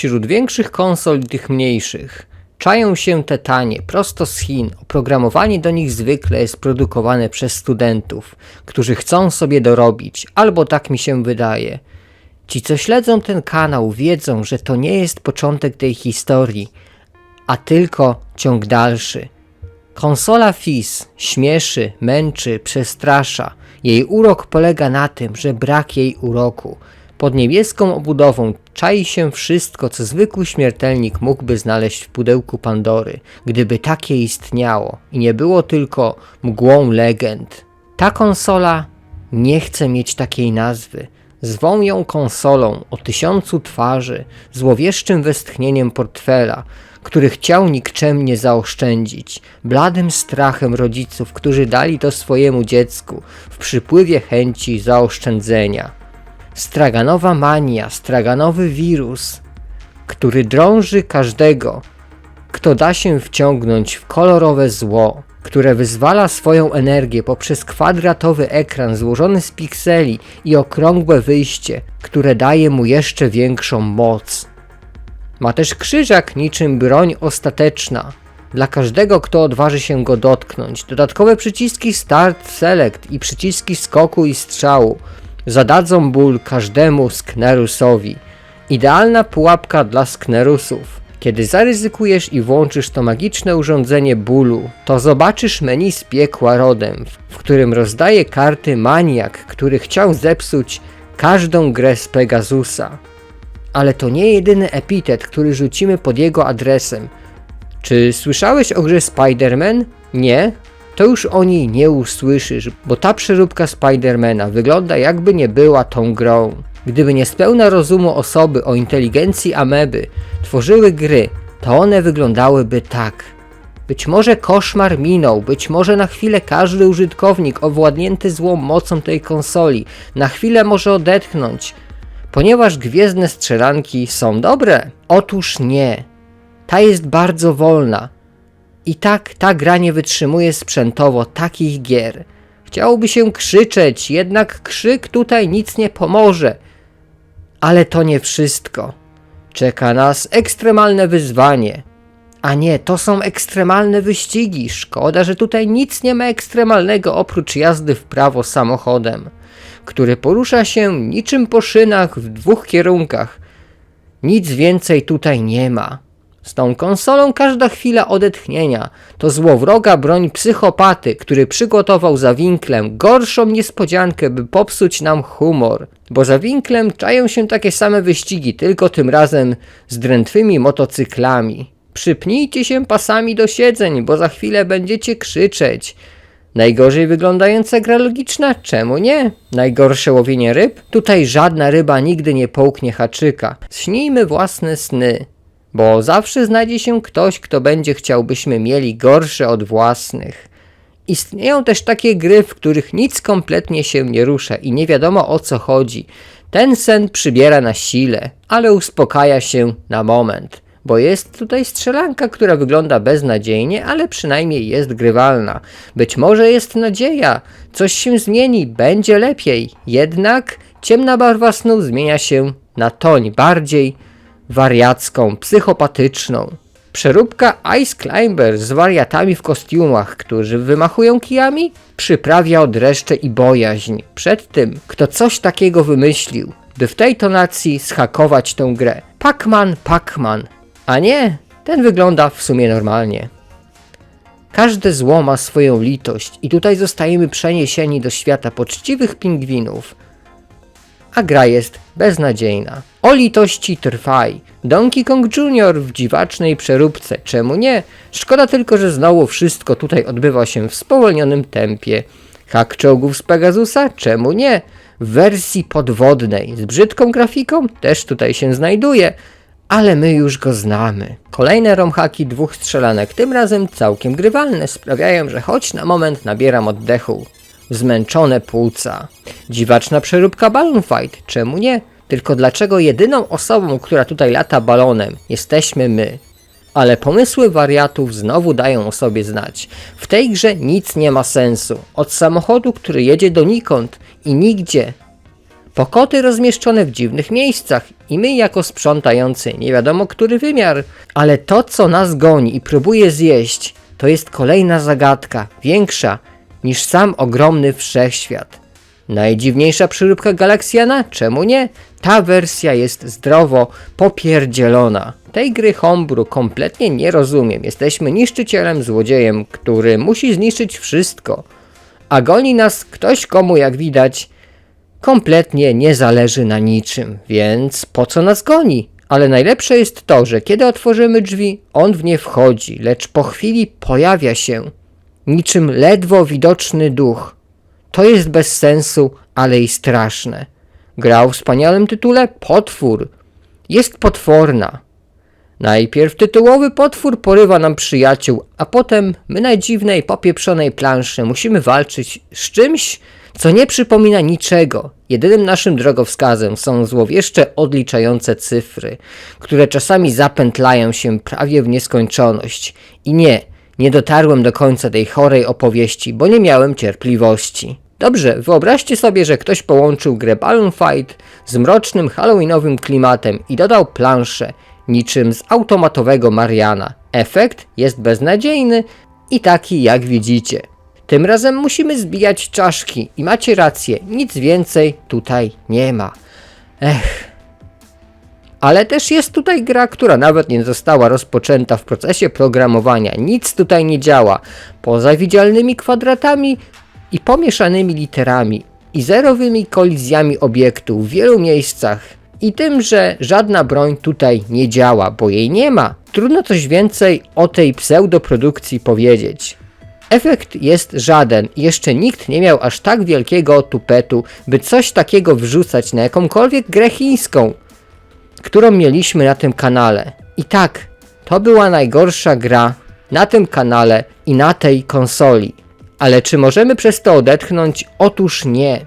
wśród większych konsol i tych mniejszych. Czają się te tanie, prosto z Chin. Oprogramowanie do nich zwykle jest produkowane przez studentów, którzy chcą sobie dorobić, albo tak mi się wydaje. Ci, co śledzą ten kanał, wiedzą, że to nie jest początek tej historii, a tylko ciąg dalszy. Konsola FIS śmieszy, męczy, przestrasza. Jej urok polega na tym, że brak jej uroku. Pod niebieską obudową czai się wszystko, co zwykły śmiertelnik mógłby znaleźć w pudełku Pandory, gdyby takie istniało i nie było tylko mgłą legend. Ta konsola nie chce mieć takiej nazwy. Zwą ją konsolą o tysiącu twarzy, złowieszczym westchnieniem portfela, który chciał nikczemnie zaoszczędzić, bladym strachem rodziców, którzy dali to swojemu dziecku w przypływie chęci zaoszczędzenia. Straganowa mania, straganowy wirus, który drąży każdego, kto da się wciągnąć w kolorowe zło, które wyzwala swoją energię poprzez kwadratowy ekran złożony z pikseli i okrągłe wyjście, które daje mu jeszcze większą moc. Ma też krzyżak niczym broń ostateczna. Dla każdego, kto odważy się go dotknąć. Dodatkowe przyciski Start, Select i przyciski skoku i strzału zadadzą ból każdemu sknerusowi. Idealna pułapka dla sknerusów. Kiedy zaryzykujesz i włączysz to magiczne urządzenie bólu, to zobaczysz menu z piekła rodem, w którym rozdaje karty maniak, który chciał zepsuć każdą grę z Pegasusa. Ale to nie jedyny epitet, który rzucimy pod jego adresem. Czy słyszałeś o grze Spider-Man? Nie? To już o niej nie usłyszysz, bo ta przeróbka Spidermana wygląda jakby nie była tą grą. Gdyby nie spełna rozumu osoby o inteligencji ameby tworzyły gry, to one wyglądałyby tak. Być może koszmar minął, być może na chwilę każdy użytkownik owładnięty złą mocą tej konsoli na chwilę może odetchnąć, ponieważ gwiezdne strzelanki są dobre. Otóż nie. Ta jest bardzo wolna. I tak ta gra nie wytrzymuje sprzętowo takich gier. Chciałoby się krzyczeć, jednak krzyk tutaj nic nie pomoże. Ale to nie wszystko. Czeka nas ekstremalne wyzwanie. A nie, to są ekstremalne wyścigi. Szkoda, że tutaj nic nie ma ekstremalnego oprócz jazdy w prawo samochodem, który porusza się niczym po szynach w dwóch kierunkach. Nic więcej tutaj nie ma. Z tą konsolą każda chwila odetchnienia to złowroga broń psychopaty, który przygotował za winklem gorszą niespodziankę, by popsuć nam humor. Bo za winklem czają się takie same wyścigi, tylko tym razem z drętwymi motocyklami. Przypnijcie się pasami do siedzeń, bo za chwilę będziecie krzyczeć. Najgorzej wyglądająca gra logiczna? Czemu nie? Najgorsze łowienie ryb? Tutaj żadna ryba nigdy nie połknie haczyka. Śnijmy własne sny. Bo zawsze znajdzie się ktoś, kto będzie chciał, byśmy mieli gorsze od własnych. Istnieją też takie gry, w których nic kompletnie się nie rusza i nie wiadomo o co chodzi. Ten sen przybiera na sile, ale uspokaja się na moment. Bo jest tutaj strzelanka, która wygląda beznadziejnie, ale przynajmniej jest grywalna. Być może jest nadzieja, coś się zmieni, będzie lepiej. Jednak ciemna barwa snu zmienia się na toń bardziej wariacką, psychopatyczną. Przeróbka Ice Climber z wariatami w kostiumach, którzy wymachują kijami, przyprawia odreszcze i bojaźń przed tym, kto coś takiego wymyślił, by w tej tonacji schakować tę grę. Pac-Man, Pac-Man. A nie, ten wygląda w sumie normalnie. Każde zło ma swoją litość i tutaj zostajemy przeniesieni do świata poczciwych pingwinów, a gra jest beznadziejna. O litości trwaj. Donkey Kong Jr. w dziwacznej przeróbce. Czemu nie? Szkoda tylko, że znowu wszystko tutaj odbywa się w spowolnionym tempie. Hak czołgów z Pegasusa? Czemu nie? W wersji podwodnej z brzydką grafiką też tutaj się znajduje, ale my już go znamy. Kolejne romhaki dwóch strzelanek, tym razem całkiem grywalne, sprawiają, że choć na moment nabieram oddechu zmęczone płuca. Dziwaczna przeróbka Balloon Fight, czemu nie? Tylko dlaczego jedyną osobą, która tutaj lata balonem, jesteśmy my? Ale pomysły wariatów znowu dają o sobie znać. W tej grze nic nie ma sensu. Od samochodu, który jedzie donikąd i nigdzie, Pokoty rozmieszczone w dziwnych miejscach i my jako sprzątający nie wiadomo który wymiar. Ale to co nas goni i próbuje zjeść, to jest kolejna zagadka, większa niż sam ogromny wszechświat. Najdziwniejsza przyróbka Galaksjana? Czemu nie? Ta wersja jest zdrowo popierdzielona. Tej gry Homebrew kompletnie nie rozumiem. Jesteśmy niszczycielem, złodziejem, który musi zniszczyć wszystko. A goni nas ktoś komu, jak widać, kompletnie nie zależy na niczym, więc po co nas goni? Ale najlepsze jest to, że kiedy otworzymy drzwi, on w nie wchodzi, lecz po chwili pojawia się niczym ledwo widoczny duch. To jest bez sensu, ale i straszne. Gra o wspaniałym tytule Potwór. Jest potworna. Najpierw tytułowy potwór porywa nam przyjaciół, a potem my na dziwnej, popieprzonej planszy musimy walczyć z czymś, co nie przypomina niczego. Jedynym naszym drogowskazem są złowieszcze odliczające cyfry, które czasami zapętlają się prawie w nieskończoność. I nie, nie dotarłem do końca tej chorej opowieści, bo nie miałem cierpliwości. Dobrze, wyobraźcie sobie, że ktoś połączył grę Balloon Fight z mrocznym halloweenowym klimatem i dodał planszę, niczym z automatowego Mariana. Efekt jest beznadziejny i taki jak widzicie. Tym razem musimy zbijać czaszki i macie rację, nic więcej tutaj nie ma. Ech. Ale też jest tutaj gra, która nawet nie została rozpoczęta w procesie programowania. Nic tutaj nie działa. Poza widzialnymi kwadratami i pomieszanymi literami i zerowymi kolizjami obiektu w wielu miejscach i tym, że żadna broń tutaj nie działa, bo jej nie ma. Trudno coś więcej o tej pseudoprodukcji powiedzieć. Efekt jest żaden jeszcze nikt nie miał aż tak wielkiego tupetu, by coś takiego wrzucać na jakąkolwiek grę chińską, którą mieliśmy na tym kanale. I tak, to była najgorsza gra na tym kanale i na tej konsoli. Ale czy możemy przez to odetchnąć? Otóż nie.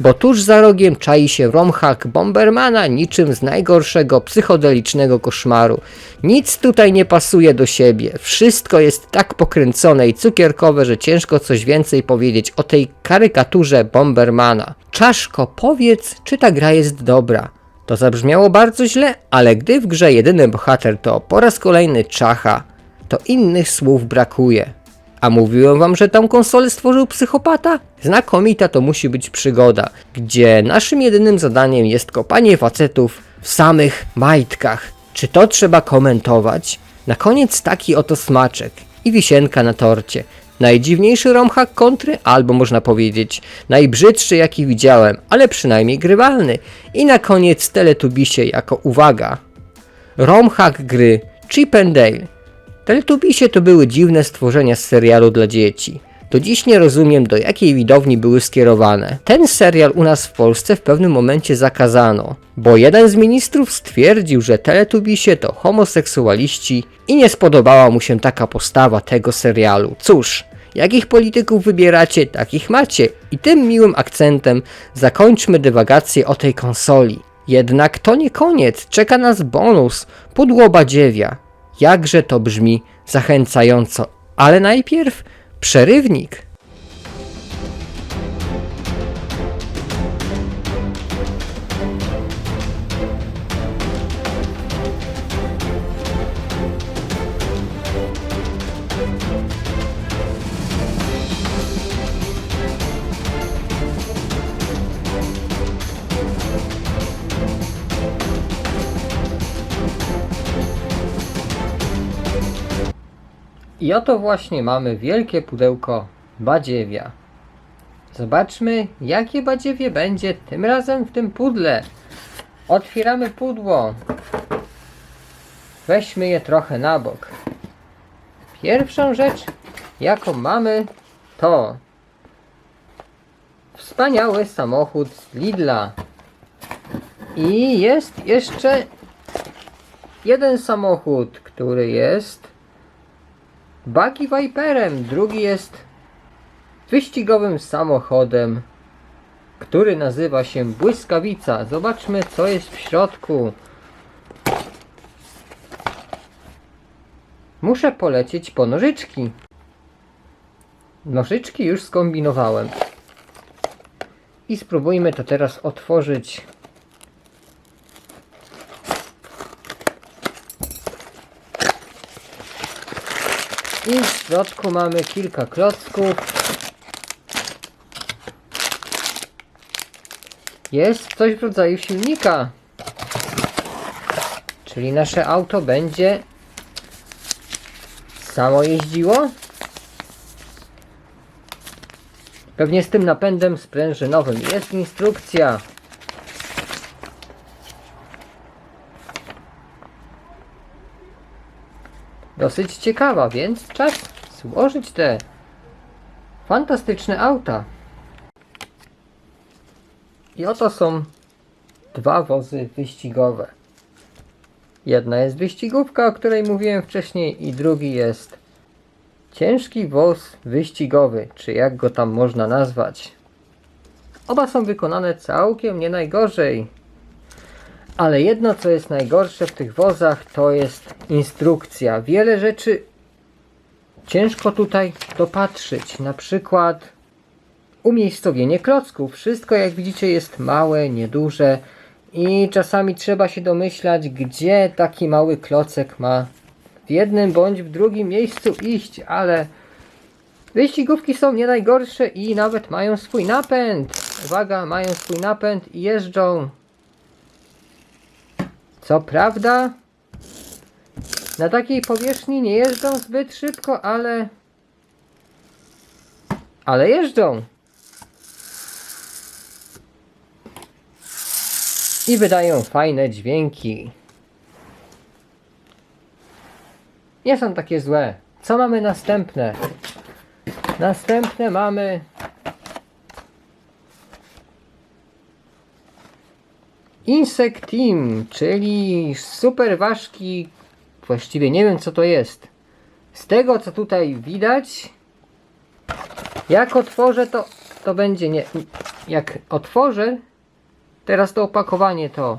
Bo tuż za rogiem czai się romhack Bombermana niczym z najgorszego psychodelicznego koszmaru. Nic tutaj nie pasuje do siebie. Wszystko jest tak pokręcone i cukierkowe, że ciężko coś więcej powiedzieć o tej karykaturze Bombermana. Czaszko, powiedz, czy ta gra jest dobra. To zabrzmiało bardzo źle, ale gdy w grze jedyny bohater to po raz kolejny czacha, to innych słów brakuje. A mówiłem wam, że tą konsolę stworzył psychopata? Znakomita to musi być przygoda, gdzie naszym jedynym zadaniem jest kopanie facetów w samych majtkach. Czy to trzeba komentować? Na koniec taki oto smaczek i wisienka na torcie. Najdziwniejszy romhack kontry, albo można powiedzieć najbrzydszy jaki widziałem, ale przynajmniej grywalny. I na koniec Teletubisie jako uwaga. Romhack gry Chip and Dale. Teletubisie to były dziwne stworzenia z serialu dla dzieci. Do dziś nie rozumiem do jakiej widowni były skierowane. Ten serial u nas w Polsce w pewnym momencie zakazano, bo jeden z ministrów stwierdził, że Teletubisie to homoseksualiści i nie spodobała mu się taka postawa tego serialu. Cóż, jakich polityków wybieracie, takich macie. I tym miłym akcentem zakończmy dywagację o tej konsoli. Jednak to nie koniec, czeka nas bonus, pudło badziewia. Jakże to brzmi zachęcająco, ale najpierw przerywnik. I oto właśnie mamy wielkie pudełko badziewia. Zobaczmy, jakie badziewie będzie tym razem w tym pudle. Otwieramy pudło. Weźmy je trochę na bok. Pierwszą rzecz, jaką mamy, to wspaniały samochód z Lidla. I jest jeszcze jeden samochód, który jest Buggy Viperem, drugi jest wyścigowym samochodem, który nazywa się Błyskawica. Zobaczmy, co jest w środku. Muszę polecieć po nożyczki. Nożyczki już skombinowałem. I spróbujmy to teraz otworzyć. I w środku mamy kilka klocków. Jest coś w rodzaju silnika. Czyli nasze auto będzie samo jeździło? Pewnie z tym napędem sprężynowym. Jest instrukcja. Dosyć ciekawa, więc czas złożyć te fantastyczne auta. I oto są dwa wozy wyścigowe. Jedna jest wyścigówka, o której mówiłem wcześniej, i drugi jest ciężki woz wyścigowy, czy jak go tam można nazwać. Oba są wykonane całkiem nie najgorzej. Ale jedno, co jest najgorsze w tych wozach, to jest instrukcja. Wiele rzeczy ciężko tutaj dopatrzyć. Na przykład umiejscowienie klocków. Wszystko, jak widzicie, jest małe, nieduże i czasami trzeba się domyślać, gdzie taki mały klocek ma w jednym bądź w drugim miejscu iść, ale wyścigówki są nie najgorsze i nawet mają swój napęd. Uwaga, mają swój napęd i jeżdżą. Co prawda, na takiej powierzchni nie jeżdżą zbyt szybko, ale. Ale jeżdżą. I wydają fajne dźwięki. Nie są takie złe. Co mamy następne? Następne mamy. Insect Team, czyli super ważki. Właściwie nie wiem co to jest. Z tego co tutaj widać, jak otworzę to, to będzie nie. Jak otworzę teraz to opakowanie to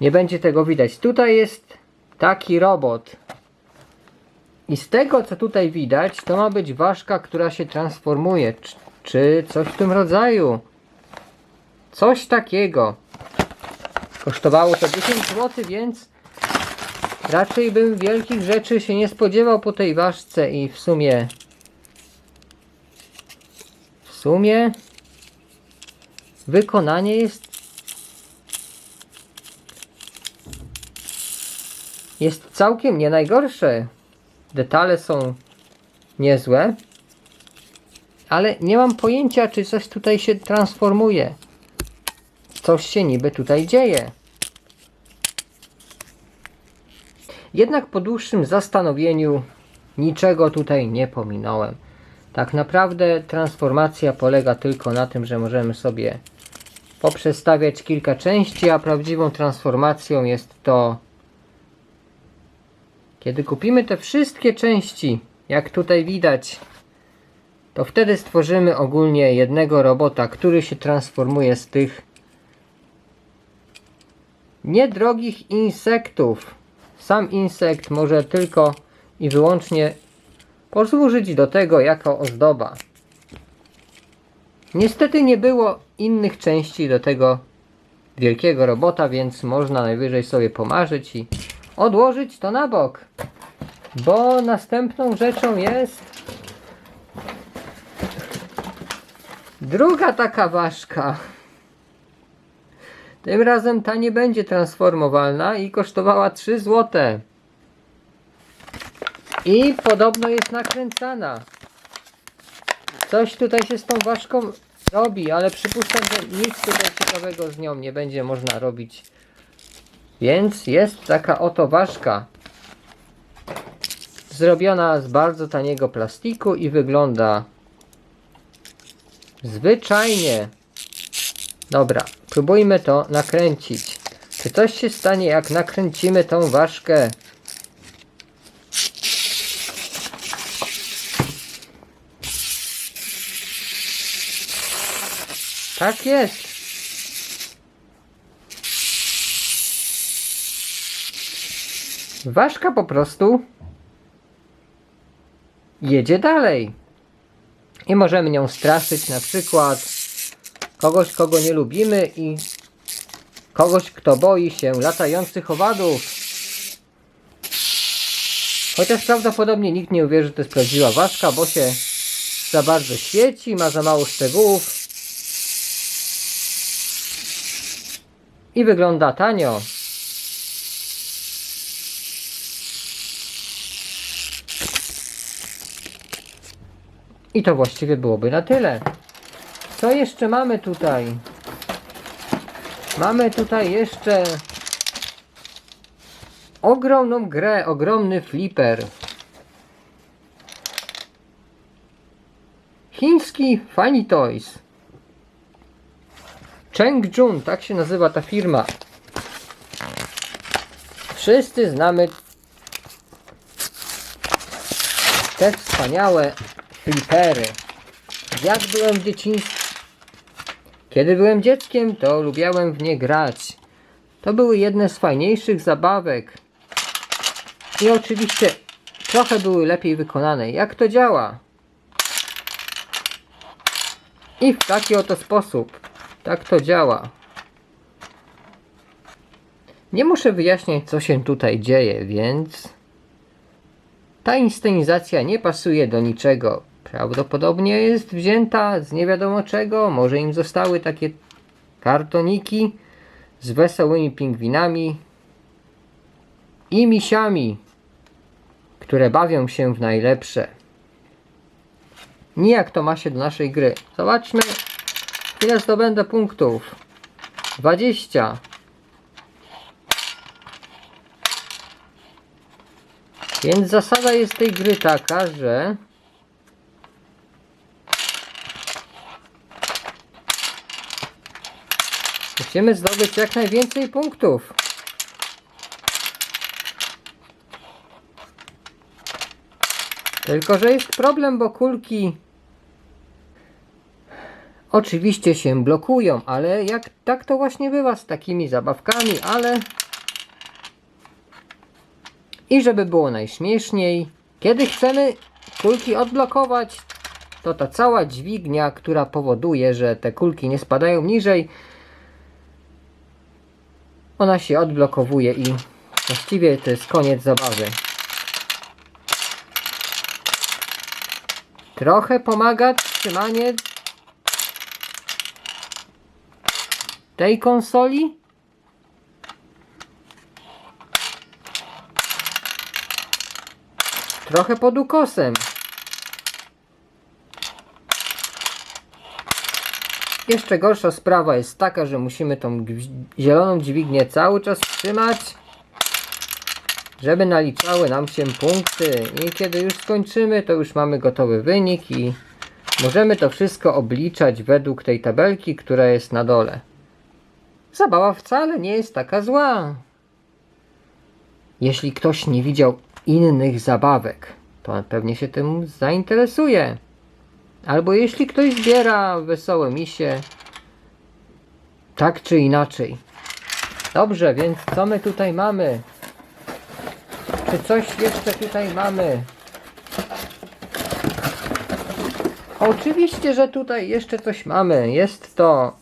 nie będzie tego widać. Tutaj jest taki robot. I z tego co tutaj widać, to ma być ważka, która się transformuje. Czy, czy coś w tym rodzaju. Coś takiego. Kosztowało to 10 zł, więc raczej bym wielkich rzeczy się nie spodziewał po tej ważce i w sumie w sumie wykonanie jest jest całkiem nie najgorsze. Detale są niezłe, ale nie mam pojęcia, czy coś tutaj się transformuje. Coś się niby tutaj dzieje. Jednak po dłuższym zastanowieniu niczego tutaj nie pominąłem. Tak naprawdę transformacja polega tylko na tym, że możemy sobie poprzestawiać kilka części, a prawdziwą transformacją jest to kiedy kupimy te wszystkie części, jak tutaj widać, to wtedy stworzymy ogólnie jednego robota, który się transformuje z tych niedrogich insektów. Sam insekt może tylko i wyłącznie posłużyć do tego jako ozdoba. Niestety nie było innych części do tego wielkiego robota, więc można najwyżej sobie pomarzyć i odłożyć to na bok. Bo następną rzeczą jest druga taka ważka. Tym razem ta nie będzie transformowalna i kosztowała 3 zł. I podobno jest nakręcana. Coś tutaj się z tą ważką robi, ale przypuszczam, że nic tutaj ciekawego z nią nie będzie można robić. Więc jest taka oto ważka. Zrobiona z bardzo taniego plastiku i wygląda zwyczajnie. Dobra, próbujmy to nakręcić. Czy coś się stanie, jak nakręcimy tą ważkę? Tak jest. Ważka po prostu jedzie dalej. I możemy nią straszyć na przykład Kogoś, kogo nie lubimy i kogoś, kto boi się latających owadów. Chociaż prawdopodobnie nikt nie uwierzy, że to jest prawdziwa ważka, bo się za bardzo świeci, ma za mało szczegółów. I wygląda tanio. I to właściwie byłoby na tyle. Co jeszcze mamy tutaj? Mamy tutaj jeszcze ogromną grę, ogromny flipper. Chiński Funny Toys. Chengdun, tak się nazywa ta firma. Wszyscy znamy te wspaniałe flippery. Jak byłem w dzieciństwie, kiedy byłem dzieckiem, to lubiałem w nie grać. To były jedne z fajniejszych zabawek. I oczywiście trochę były lepiej wykonane. Jak to działa? I w taki oto sposób. Tak to działa. Nie muszę wyjaśniać, co się tutaj dzieje, więc ta inscenizacja nie pasuje do niczego. Prawdopodobnie jest wzięta z nie wiadomo czego. Może im zostały takie kartoniki z wesołymi pingwinami i misiami, które bawią się w najlepsze. Nijak to ma się do naszej gry. Zobaczmy, ile zdobędę punktów. 20. Więc zasada jest tej gry taka, że musimy zdobyć jak najwięcej punktów. Tylko, że jest problem, bo kulki oczywiście się blokują, ale jak tak to właśnie bywa z takimi zabawkami, ale i żeby było najśmieszniej, kiedy chcemy kulki odblokować, to ta cała dźwignia, która powoduje, że te kulki nie spadają niżej, ona się odblokowuje i właściwie to jest koniec zabawy. Trochę pomaga trzymanie tej konsoli. Trochę pod ukosem. Jeszcze gorsza sprawa jest taka, że musimy tą zieloną dźwignię cały czas trzymać, żeby naliczały nam się punkty. I kiedy już skończymy, to już mamy gotowy wynik i możemy to wszystko obliczać według tej tabelki, która jest na dole. Zabawa wcale nie jest taka zła. Jeśli ktoś nie widział innych zabawek, to pewnie się tym zainteresuje. Albo jeśli ktoś zbiera wesołe misie, tak czy inaczej. Dobrze, więc co my tutaj mamy? Czy coś jeszcze tutaj mamy? Oczywiście, że tutaj jeszcze coś mamy. Jest to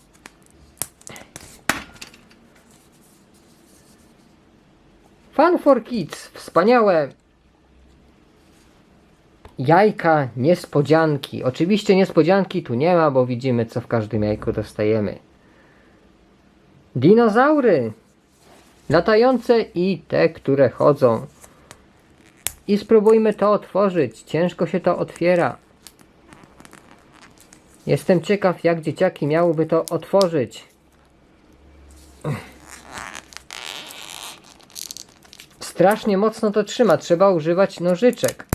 Fun for Kids. Wspaniałe jajka niespodzianki. Oczywiście niespodzianki tu nie ma, bo widzimy co w każdym jajku dostajemy. Dinozaury. Latające i te, które chodzą. I spróbujmy to otworzyć. Ciężko się to otwiera. Jestem ciekaw, jak dzieciaki miałyby to otworzyć. Strasznie mocno to trzyma. Trzeba używać nożyczek.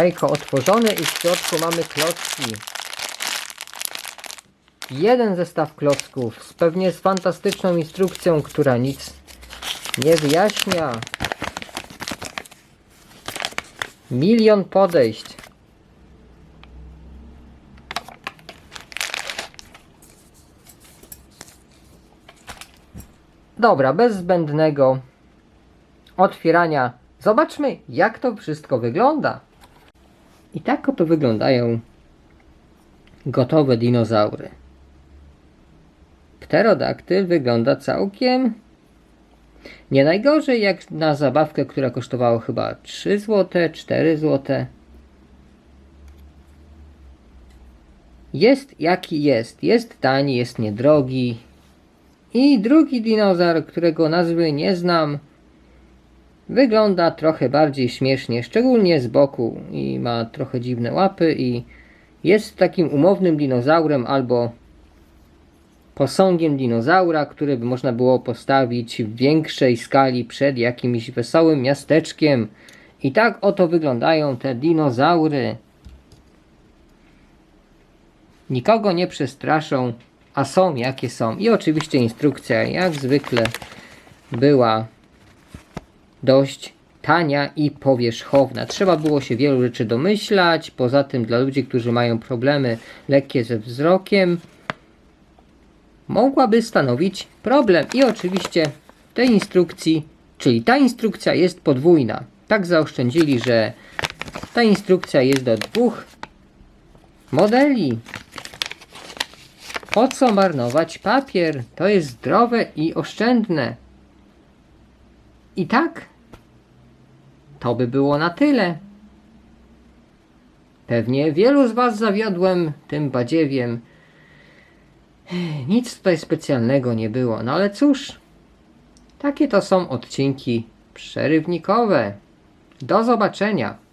Jajko otworzone i w środku mamy klocki. Jeden zestaw klocków z pewnie z fantastyczną instrukcją, która nic nie wyjaśnia. Milion podejść. Dobra, bez zbędnego otwierania Zobaczmy, jak to wszystko wygląda. I tak oto wyglądają gotowe dinozaury. Pterodaktyl wygląda całkiem nie najgorzej jak na zabawkę, która kosztowała chyba 3 zł, 4 zł. Jest jaki jest. Jest tani, jest niedrogi. I drugi dinozaur, którego nazwy nie znam, wygląda trochę bardziej śmiesznie, szczególnie z boku i ma trochę dziwne łapy i jest takim umownym dinozaurem albo posągiem dinozaura, który by można było postawić w większej skali przed jakimś wesołym miasteczkiem. I tak oto wyglądają te dinozaury. Nikogo nie przestraszą, a są jakie są. I oczywiście instrukcja, jak zwykle, była dość tania i powierzchowna. Trzeba było się wielu rzeczy domyślać. Poza tym, dla ludzi, którzy mają problemy lekkie ze wzrokiem, mogłaby stanowić problem. I oczywiście tej instrukcji, czyli ta instrukcja jest podwójna. Tak zaoszczędzili, że ta instrukcja jest do dwóch modeli. Po co marnować papier? To jest zdrowe i oszczędne. I tak, to by było na tyle. Pewnie wielu z Was zawiodłem tym badziewiem. Nic tutaj specjalnego nie było, no ale cóż, takie to są odcinki przerywnikowe. Do zobaczenia.